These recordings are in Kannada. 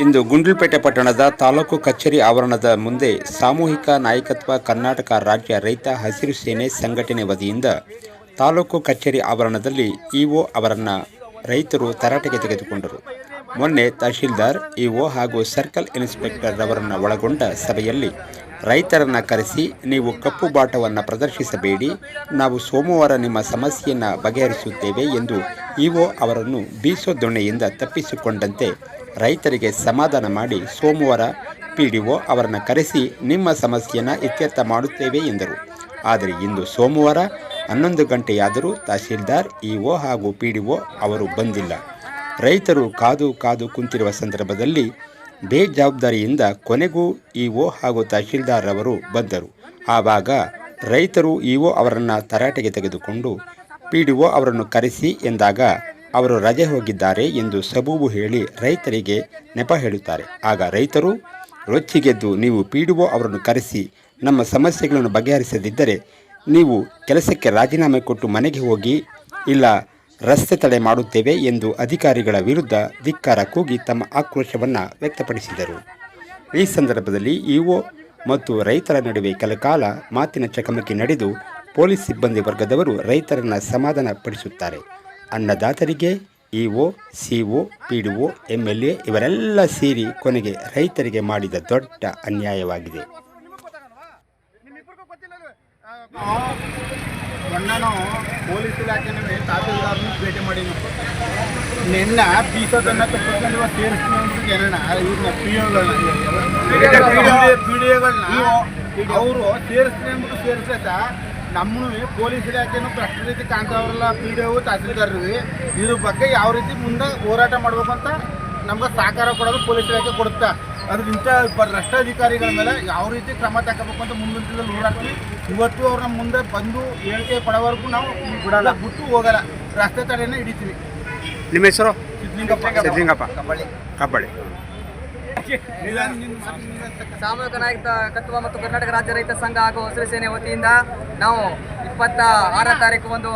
ಇಂದು ಗುಂಡ್ಲುಪೇಟೆ ಪಟ್ಟಣದ ತಾಲೂಕು ಕಚೇರಿ ಆವರಣದ ಮುಂದೆ ಸಾಮೂಹಿಕ ನಾಯಕತ್ವ ಕರ್ನಾಟಕ ರಾಜ್ಯ ರೈತ ಹಸಿರು ಸೇನೆ ಸಂಘಟನೆ ವತಿಯಿಂದ ತಾಲೂಕು ಕಚೇರಿ ಆವರಣದಲ್ಲಿ ಇಒ ಅವರನ್ನ ರೈತರು ತರಾಟೆಗೆ ತೆಗೆದುಕೊಂಡರು. ಮೊನ್ನೆ ತಹಶೀಲ್ದಾರ್, ಇಒ ಹಾಗೂ ಸರ್ಕಲ್ ಇನ್ಸ್ಪೆಕ್ಟರ್ ಅವರನ್ನು ಒಳಗೊಂಡ ಸಭೆಯಲ್ಲಿ ರೈತರನ್ನ ಕರೆಸಿ ನೀವು ಕಪ್ಪು ಬಾಟವನ್ನು ಪ್ರದರ್ಶಿಸಬೇಡಿ. ನಾವು ಸೋಮವಾರ ನಿಮ್ಮ ಸಮಸ್ಯೆಯನ್ನು ಬಗೆಹರಿಸುತ್ತೇವೆ ಎಂದು ಇಒ ಅವರನ್ನು ಬೀಸೋ ದೊಣ್ಣೆಯಿಂದ ತಪ್ಪಿಸಿಕೊಂಡಂತೆ ರೈತರಿಗೆ ಸಮಾಧಾನ ಮಾಡಿ ಸೋಮವಾರ ಪಿ ಡಿ ಒ ಅವರನ್ನು ಕರೆಸಿ ನಿಮ್ಮ ಸಮಸ್ಯೆಯನ್ನು ಇತ್ಯರ್ಥ ಮಾಡುತ್ತೇವೆ ಎಂದರು. ಆದರೆ ಇಂದು ಸೋಮವಾರ ಹನ್ನೊಂದು ಗಂಟೆಯಾದರೂ ತಹಶೀಲ್ದಾರ್, ಇಒ ಹಾಗೂ ಒ ಅವರು ಬಂದಿಲ್ಲ. ರೈತರು ಕಾದು ಕಾದು ಕುಂತಿರುವ ಸಂದರ್ಭದಲ್ಲಿ ಬೇಜವಾಬ್ದಾರಿಯಿಂದ ಕೊನೆಗೂ ಇಒ ಹಾಗೂ ತಹಶೀಲ್ದಾರ್ ಅವರು ಬಂದರು. ಆವಾಗ ರೈತರು ಇಒ ಅವರನ್ನು ತರಾಟೆಗೆ ತೆಗೆದುಕೊಂಡು ಪಿ ಡಿ ಒ ಅವರನ್ನು ಕರೆಸಿ ಎಂದಾಗ ಅವರು ರಜೆ ಹೋಗಿದ್ದಾರೆ ಎಂದು ಸಬೂಬು ಹೇಳಿ ರೈತರಿಗೆ ನೆಪ ಹೇಳುತ್ತಾರೆ. ಆಗ ರೈತರು ರೊಚ್ಚಿಗೆದ್ದು ನೀವು ಪಿ ಡಿ ಒ ಅವರನ್ನು ಕರೆಸಿ, ನಮ್ಮ ಸಮಸ್ಯೆಗಳನ್ನು ಬಗೆಹರಿಸದಿದ್ದರೆ ನೀವು ಕೆಲಸಕ್ಕೆ ರಾಜೀನಾಮೆ ಕೊಟ್ಟು ಮನೆಗೆ ಹೋಗಿ, ಇಲ್ಲ ರಸ್ತೆ ತಡೆ ಮಾಡುತ್ತೇವೆ ಎಂದು ಅಧಿಕಾರಿಗಳ ವಿರುದ್ಧ ಧಿಕ್ಕಾರ ಕೂಗಿ ತಮ್ಮ ಆಕ್ರೋಶವನ್ನು ವ್ಯಕ್ತಪಡಿಸಿದರು. ಈ ಸಂದರ್ಭದಲ್ಲಿ ಇಒ ಮತ್ತು ರೈತರ ನಡುವೆ ಕೆಲಕಾಲ ಮಾತಿನ ಚಕಮಕಿ ನಡೆದು ಪೊಲೀಸ್ ಸಿಬ್ಬಂದಿ ವರ್ಗದವರು ರೈತರನ್ನು ಸಮಾಧಾನಪಡಿಸುತ್ತಾರೆ. ಅನ್ನದಾತರಿಗೆ ಇಒ, ಸಿಒ ಎಲ್ ಎ ಇವರೆಲ್ಲ ಸೇರಿ ಕೊನೆಗೆ ರೈತರಿಗೆ ಮಾಡಿದ ದೊಡ್ಡ ಅನ್ಯಾಯವಾಗಿದೆ. ಮೊನ್ನೆ ನಾವು ಪೊಲೀಸ್ ಇಲಾಖೆನಲ್ಲಿ ತಹಸೀಲ್ದಾರ್ನ ಭೇಟಿ ಮಾಡೀನಿ ನಿನ್ನ ಬೀಸೋದನ್ನ ತಪ್ಪಿಸ್ಕೊಂಡು ಅಂತ ಏನಣ್ಣ ಇವ್ರನ್ನ ಪಿ ಪಿ ಡಿ ಅವರು ಸೇರಿಸ್ತೀನಿ ಅಂದ್ಬಿಟ್ಟು ಸೇರಿಸ್ಲತ್ತ ನಮ್ಮನು ಪೊಲೀಸ್ ಇಲಾಖೆನೂ ಕಷ್ಟ ರೀತಿ ಕಾಣ್ತಾವ್ರಲ್ಲ ಪಿ ಡಿ ಓ ತಹಸೀಲ್ದಾರ್ರಿ ಇದ್ರ ಬಗ್ಗೆ ಯಾವ ರೀತಿ ಮುಂದೆ ಹೋರಾಟ ಮಾಡ್ಬೇಕು ಅಂತ ನಮ್ಗೆ ಸಹಕಾರ ಕೊಡೋದು ಪೊಲೀಸ್ ಇಲಾಖೆ ಕೊಡುತ್ತಾ. ಅದ್ರ ಇಂಥ ಭ್ರಷ್ಟಾಧಿಕಾರಿಗಳ ಮೇಲೆ ಯಾವ ರೀತಿ ಕ್ರಮ ತಗೋಬೇಕು ಅಂತ ಮುಂದಿನ ದಿನದಲ್ಲಿ ಹೋರಾಡ್ತೀವಿ ಇವತ್ತು ಅವ್ರನ್ನ ಮುಂದೆ ಬಂದು ಹೇಳಿಕೆ ಪಡೋವರೆಗೂ ನಾವು ಬಿಡಲ್ಲ ಬಿಟ್ಟು ಹೋಗಲ್ಲ. ರಸ್ತೆ ತಡೆಯನ್ನು ಹಿಡಿತೀವಿ. ನಿಮ್ಮ ಹೆಸರು? ಸಿದ್ಲಿಂಗಪ್ಪ ಸಿದ್ಲಿಂಗಪ್ಪ ಕಬ್ಬಳ್ಳಿ. ಕಬ್ಬಳ್ಳಿ. ಸಾಮೂಹಿಕ ನಾಯಕತ್ವ ಮತ್ತು ಕರ್ನಾಟಕ ರಾಜ್ಯ ರೈತ ಸಂಘ ಹಾಗೂ ಹಸಿರು ಸೇನೆ ವತಿಯಿಂದ ನಾವು ಇಪ್ಪತ್ತ ಆರನೇ ತಾರೀಕು ಒಂದು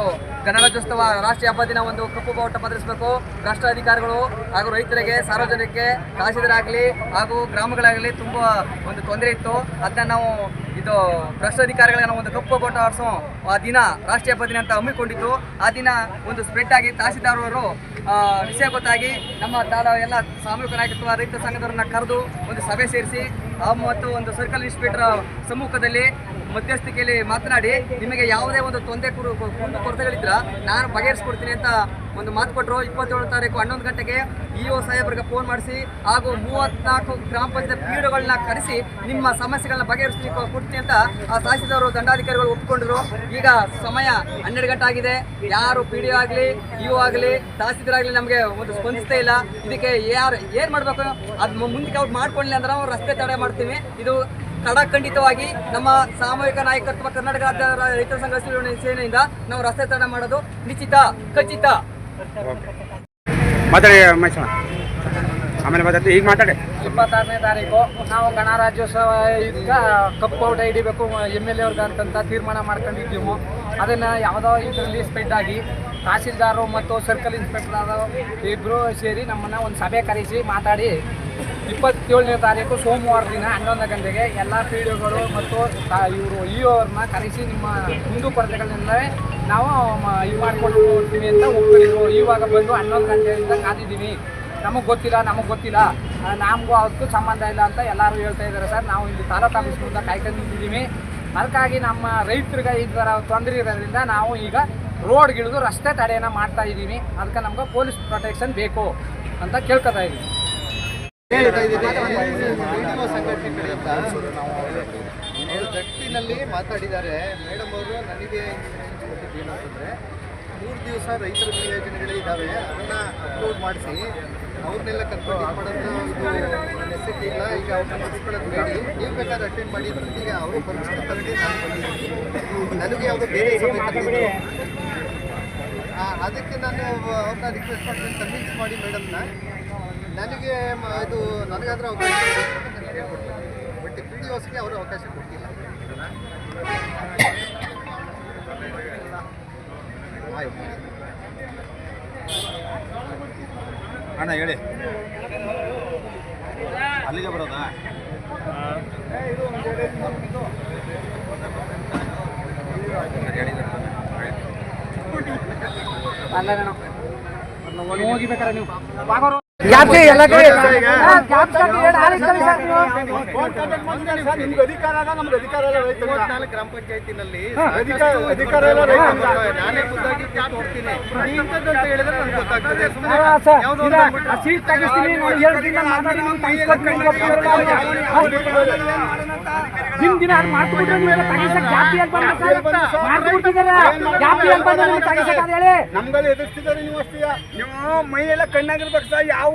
ಗಣರಾಜ್ಯೋತ್ಸವ ರಾಷ್ಟ್ರೀಯ ಹಬ್ಬ ದಿನ ಒಂದು ಕಪ್ಪು ಬಾವುಟ ಪದರಿಸಬೇಕು. ರಾಷ್ಟ್ರ ಅಧಿಕಾರಿಗಳು ಹಾಗೂ ರೈತರಿಗೆ ಸಾರ್ವಜನಿಕರಿಗೆ ತಹಸೀಲ್ದಾರಾಗಲಿ ಹಾಗೂ ಗ್ರಾಮಗಳಾಗಲಿ ತುಂಬ ಒಂದು ತೊಂದರೆ ಇತ್ತು. ಅದನ್ನ ನಾವು ಇದು ಭ್ರಷ್ಟ ಅಧಿಕಾರಿಗಳನ್ನ ಒಂದು ಕಪ್ಪು ಬಾವುಟ ಆರಿಸೋ ಆ ದಿನ ರಾಷ್ಟ್ರೀಯ ಹಬ್ಬ ದಿನ ಅಂತ ಹಮ್ಮಿಕೊಂಡಿತ್ತು ಆ ದಿನ ಒಂದು ಸ್ಪ್ರೆಡ್ ಆಗಿ ಆ, ವಿಷಯ ಗೊತ್ತಾಗಿ ನಮ್ಮ ತಾಲ ಎಲ್ಲ ಸಾಮೂಹಿಕ ರೈತ ಸಂಘದವರನ್ನ ಕರೆದು ಒಂದು ಸಭೆ ಸೇರಿಸಿ ಮತ್ತು ಒಂದು ಸರ್ಕಲ್ ಇನ್ಸ್ಪೆಕ್ಟರ್ ಸಮ್ಮುಖದಲ್ಲಿ ಮಧ್ಯಸ್ಥಿಕೆಯಲ್ಲಿ ಮಾತನಾಡಿ, ನಿಮಗೆ ಯಾವುದೇ ಒಂದು ತೊಂದರೆ ಕುಂದು ಕೊರತೆಗಳಿದ್ರ ನಾನು ಬಗೆಹರಿಸ್ಕೊಡ್ತೀನಿ ಅಂತ ಒಂದು ಮಾತು ಕೊಟ್ಟರು ಇಪ್ಪತ್ತೇಳು ತಾರೀಕು ಹನ್ನೊಂದು ಗಂಟೆಗೆ ಇ ಒ ಸಾಹೇಬರಿಗೆ ಫೋನ್ ಮಾಡಿಸಿ, ಹಾಗೂ ಮೂವತ್ನಾಲ್ಕು ಗ್ರಾಮ ಪಂಚಾಯತ್ ಪೀಡುಗಳನ್ನ ಕರೆಸಿ, ನಿಮ್ಮ ಸಮಸ್ಯೆಗಳನ್ನ ಬಗೆಹರಿಸಿ ಕೊಡ್ತೀನಿ ಅಂತ ಆ ತಹಸೀಲ್ದಾರರು ದಂಡಾಧಿಕಾರಿಗಳು ಒಪ್ಪಿಕೊಂಡ್ರು ಈಗ ಸಮಯ ಹನ್ನೆರಡು ಗಂಟೆ ಆಗಿದೆ. ಯಾರು ಪಿ ಡಿ ಆಗಲಿ, ಇ ಒ ಆಗಲಿ ತಹಸೀಲ್ದಾರ್ ಆಗಲಿ ನಮಗೆ ಒಂದು ಸ್ಪಂದಿಸ್ತೇ ಇಲ್ಲ. ಇದಕ್ಕೆ ಯಾರು ಏನು ಮಾಡಬೇಕು? ಅದು ಮುಂದಕ್ಕೆ ಅವ್ರು ಮಾಡ್ಕೊಳ್ಳಿ ಅಂದ್ರೆ ನಾವು ರಸ್ತೆ ತಡೆ ಮಾಡ್ತೀವಿ. ಇದು ಖಡಾಖಂಡಿತವಾಗಿ ನಮ್ಮ ಸಾಮೂಹಿಕ ನಾಯಕತ್ವ ಕರ್ನಾಟಕ ರಾಜ್ಯ ರೈತ ಸಂಘ ಸೇನೆಯಿಂದ ನಾವು ರಸ್ತೆ ತಡ ಮಾಡೋದು ನಿಶ್ಚಿತ ಖಚಿತ. ಮಾತಾಡಿ ಆಮೇಲೆ ಮಾತಾಡ್ತೀವಿ. ಈಗ ಮಾತಾಡಿ. ಇಪ್ಪತ್ತಾರನೇ ತಾರೀಕು ನಾವು ಗಣರಾಜ್ಯೋತ್ಸವ ಇದಕ್ಕೆ ಕಪ್ಪು ಔಟ್ ಹಿಡಿಬೇಕು ಎಂ ಎಲ್ ಎ ಅವ್ರಿಗೆ ಅಂತಂತ ತೀರ್ಮಾನ ಮಾಡ್ಕೊಂಡಿದ್ದೀವಿ. ಅದನ್ನು ಯಾವುದೋ ಇದರಲ್ಲಿ ಸ್ಪೆಡ್ ಆಗಿ ತಹಸೀಲ್ದಾರು ಮತ್ತು ಸರ್ಕಲ್ ಇನ್ಸ್ಪೆಕ್ಟರ್ ಇಬ್ಬರು ಸೇರಿ ನಮ್ಮನ್ನು ಒಂದು ಸಭೆ ಕರೆಸಿ ಮಾತಾಡಿ ಇಪ್ಪತ್ತೇಳನೇ ತಾರೀಕು ಸೋಮವಾರ ದಿನ ಹನ್ನೊಂದು ಗಂಟೆಗೆ ಎಲ್ಲ ಪಿ ಡಿಒಗಳು ಮತ್ತು ಇವರು ಇ ಅವ್ರನ್ನ ಕರೆಸಿ ನಿಮ್ಮ ಹಿಂದೂ ಕೊರತೆಗಳಿಂದ ನಾವು ಇದು ಮಾಡಿಕೊಂಡು ಹೋಗ್ತೀವಿ ಅಂತ ಒಪ್ಪಿದ್ರು ಇವಾಗ ಬಂದು ಹನ್ನೊಂದು ಗಂಟೆಯಿಂದ ಕಾದಿದ್ದೀವಿ ನಮಗೆ ಗೊತ್ತಿಲ್ಲ ನಮಗೆ ಗೊತ್ತಿಲ್ಲ. ನಮಗೂ ಅದಕ್ಕೂ ಸಂಬಂಧ ಇಲ್ಲ ಅಂತ ಎಲ್ಲರೂ ಹೇಳ್ತಾ ಇದ್ದಾರೆ ಸರ್. ನಾವು ಇಲ್ಲಿ ತಾಲೂಕು ಆಫೀಸ್ ಮುಂದೆ ಕಾಯ್ಕೊಂಡು ನಿಂತಿದ್ದೀವಿ. ಅದಕ್ಕಾಗಿ ನಮ್ಮ ರೈತರಿಗೆ ಈ ಥರ ತೊಂದರೆ ಇರೋದ್ರಿಂದ ನಾವು ಈಗ ರೋಡ್ಗಿಳಿದು ರಸ್ತೆ ತಡೆಯನ್ನು ಮಾಡ್ತಾ ಇದ್ದೀವಿ. ಅದಕ್ಕೆ ನಮ್ಗೆ ಪೊಲೀಸ್ ಪ್ರೊಟೆಕ್ಷನ್ ಬೇಕು ಅಂತ ಕೇಳ್ಕೊತಾ ಇದ್ದೀವಿ. ಜಟ್ಟಿನಲ್ಲಿ ಮಾತಾಡಿದ್ದಾರೆ. ಮೇಡಮ್ ಅವರು ನನಗೆ ಏನಂತಂದ್ರೆ ಮೂರು ದಿವಸ ರೈತರ ಯೋಜನೆಗಳೇ ಇದ್ದಾವೆ ಅದನ್ನ ಅಪ್ಲೋಡ್ ಮಾಡಿಸಿ, ಅವ್ರನ್ನೆಲ್ಲ ಕರ್ಕೊಂಡು ಮಾಡೋದು ಇಲ್ಲ. ಈಗ ಅವ್ರನ್ನ ಮಾಡಿಸ್ಕೊಳ್ಳೋದು ಬೇಡಿ. ನೀವು ಬೇಕಾದ್ರೆ ಅಟೆಂಡ್ ಮಾಡಿ ಈಗ ಅವರು ತಗೊಂಡು ನಾನು ನನಗೆ ಯಾವುದು ಬೇರೆ ಅದಕ್ಕೆ ನಾನು ಅವ್ರನ್ನ ರಿಕ್ವೆಸ್ಟ್ ಮಾಡ್ತೀನಿ. ಕನ್ವಿನ್ಸ್ ಮಾಡಿ ಮೇಡಮ್ನ. ನನಗೆ ಇದು ನನಗಾದ್ರೆ ಅವಕಾಶ ಬಟ್ ಪಿ ಡಿ ಓಸ್ಗೆ ಅವರು ಅವಕಾಶ ಕೊಟ್ಟಿಲ್ಲ. ಆಯ್ತು ಅಣ್ಣ ಹೇಳಿ. ಅಲ್ಲಿಗೆ ಬರೋದಾ? ಹೋಗಿಬೇಕಾರೆ ನೀವು. ಜಾಸ್ತಿ ಎಲ್ಲ ಕಡೆ. ನಿಮ್ಗೆ ಅಧಿಕಾರ ಅಲ್ಲ ನಮ್ಗೆ ಅಧಿಕಾರ ಗ್ರಾಮ ಪಂಚಾಯತಿನಲ್ಲಿ ಅಧಿಕಾರ ರೈತರಿಗೆ. ನಾನೇ ನೋಡ್ತೀನಿ. ಹೇಳಿದ್ರೆ ನನಗೆ ಗೊತ್ತಾಗ್ತದೆ. ಸೀಟ್ ತೆಗಿಸ್ತೀನಿ ದಿನ ಅದು ನೀವೆಲ್ಲ ತೆಗಿಸಕ್ ಜಾತಿ ಅಂತ ಜಾತಿ ಅಂತ ತೆಗಿಸಕ್ ಹೇಳಿ. ನಮ್ಗೆಲ್ಲ ಎದುರಿಸ್ತಿದ್ದಾರೆ ನೀವು ಅಷ್ಟೇ. ನೀವು ಮೈ ಎಲ್ಲ ಕಣ್ಣಾಗಿರ್ಬೇಕು ಸರ್. ಯಾವ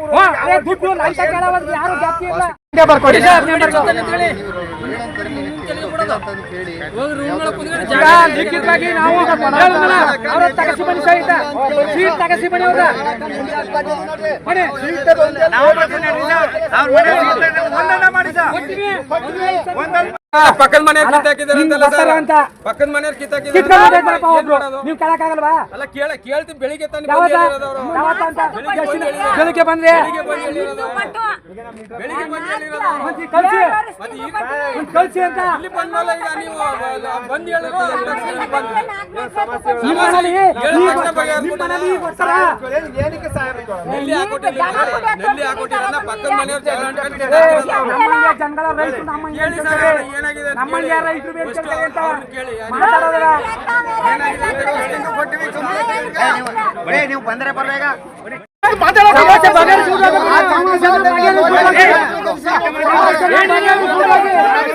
ಲಿಖಿತವಾಗಿ ನಾವು ತಗಸಿ ಬನ್ನಿ ಸಹಿತ ಸೀಟ್ ತಗಸಿ ಬನ್ನಿ ಅವ್ರ. ಬನ್ನಿ. ಕೊಡ್ತೀವಿ. ಪಕ್ಕದ ಮನೆಯವ್ರು ಕಿತ್ತಾಕಿದ್ದಾರೆ ನಿಮ್ಗೆ ಅಂತಲ್ಲ ಸರ್? ಅಂತ ಪಕ್ಕದ ಮನೆಯವ್ರು ಕಿತ್ತಾಕಿದ್ದಾರೆ ಕಿತ್ಕೊಂಡು ಹೋಗ್ತಾರಪ್ಪ ಏನ್ ಒಬ್ರು. ಮಾಡೋದು? ನೀವು ಕೇಳಕ್ಕಾಗಲ್ವಾ ಅಲ್ಲ ಕೇಳ ಕೇಳ್ತೀನಿ ಬೆಳಿಗ್ಗೆ ತಾನೇ ಯಾವತ್ತ? ಬಂದು ಹೇಳಿರೋದು ಅವ್ರು. ಯಾವತ್ತ ಅಂತ? ಬೆಳಿಗ್ಗೆ ಬಂದು ಹೇಳಿರೋದು. ಬೆಳಿಗ್ಗೆ ಬಂದ್ರೆ? ಬೆಳಿಗ್ಗೆ ಬಂದು ಹೇಳಿರೋದು ಅವ್ರು. ಬೆಳಿಗ್ಗೆ ಬಂದು ಹೇಳಿರೋದು ಅವ್ರು. ಮತ್ತೆ ಕಳ್ಸಿ. ಮತ್ತೆ ಈಗ ಒಂದ್ ಕಳ್ಸಿ ಅಂತ? ಇಲ್ಲಿ ಬಂದ್ಮೇಲೆ ಈಗ ನೀವು ಬಂದು ಇಲ್ಲಿ. ನಿಮ್ಮ ಮನೇಲಿ ತಕ್ಷಣ ನಿಮ್ಮ ಏನಕ್ಕೆ ನೆಲ್ಲಿ ಹಾಕೊಟ್ಟಿಲ್ಲ ಪಕ್ಕದ ಮನೆಯವ್ರು ಜಗಳ ಆಡ್ಕೊಂಡು ಏ, ಕಿತ್ತಾಕಿರೋದು. ನಮ್ಮಂಗೆ ಜನಗಳ ರೈತರು ನಮ್ಮ ಹೇಳಿ ಸರ್. ಏನಾಗಿದೆ ಅಂತ ನಮ್ಮಂಗೆ ಕೇಳಿ. ರೈತರು ಫಸ್ಟ್ ಬೇಡ್ಕೊಳ್ತಾರೆ ಅಂತ ಅವ್ರನ್ನ ಕೇಳಿ ಮಾತಾಡೋದಿಲ್ಲ ನೀವು ಬಂದರೆ ಬರಬೇಗ ಸಮಸ್ಯೆ ಬಗೆಹರಿಸುವುದಾದ್ರೆ ಆ ಸಮಸ್ಯೆನ ಬಗೆಹರಿಸುವುದಾದ್ರೆ ಸಮಸ್ಯೆನ ಬಗೆಹರಿಸುವುದಾದ್ರೆ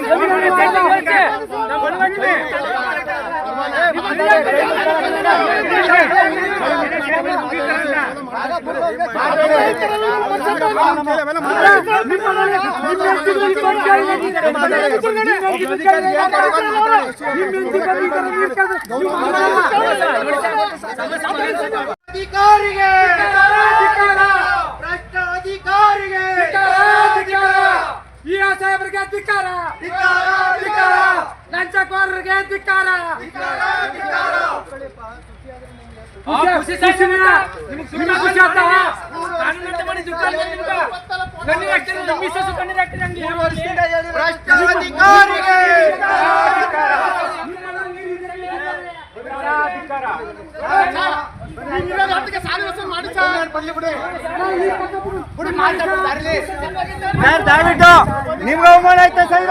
ಅಭಿನಂದನೆ ಸಲ್ಲಿಸಲಿಕ್ಕೆ ನಾವು ಬಡವಣ್ಣಿವೆ. ಅಧಿಕಾರಿಗೆ ಭ್ರಷ್ಟ ಅಧಿಕಾರಿಗೆ ಈ ಸಾಹೇಬರಿಗೆ ಧಿಕ್ಕಾರ ಲಂಚಕೋರರಿಗೆ ಧಿಕ್ಕಾರ ಖುಷಿ ನಿಮ್ಗೆ ಖುಷಿ ಆಗ್ತಾವ ಕಣ್ಣೀರ್ ಹಾಕ್ತೀರಿ, ನಿಮ್ಮ ಮಿಸ್ಸಸ್ಸು ಕಣ್ಣೀರ್ ಹಾಕ್ತೀರಿ ಹಂಗೆ. ಭ್ರಷ್ಟ ಅಧಿಕಾರಿಗೆ ಸರ್ ದಯವಿಟ್ಟು ನಿಮ್ಗೆ ಅವಮಾನ ಆಯ್ತಾ ಸರ್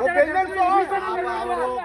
我,밴你们说.